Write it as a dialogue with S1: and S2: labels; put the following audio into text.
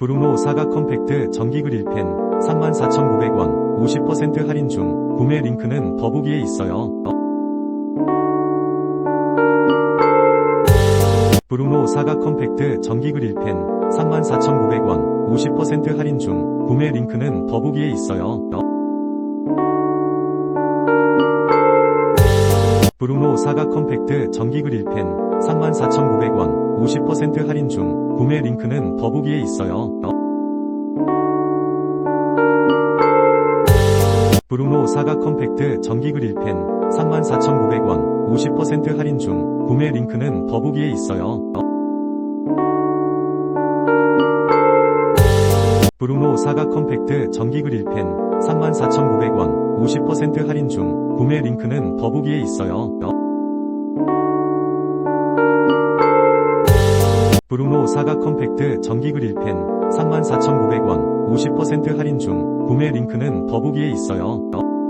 S1: 브루노 사각 컴팩트 전기 그릴펜 34,900원 50% 할인 중 구매 링크는 더보기에 있어요. 브루노 사각 컴팩트 전기 그릴펜 34,900원 50% 할인 중 구매 링크는 더보기에 있어요. 브루노 사각 컴팩트 전기 그릴펜 34,900원 50% 할인 중 구매 링크는 더보기에 있어요. 브루노 사각 컴팩트 전기 그릴펜 34,900원 50% 할인 중 구매 링크는 더보기에 있어요. 브루노 사각 컴팩트 전기 그릴펜 34,900원 50% 할인 중 구매 링크는 더보기에 있어요. 브루노 사각 컴팩트 전기 그릴펜 34,900원 50% 할인 중 구매 링크는 더보기에 있어요.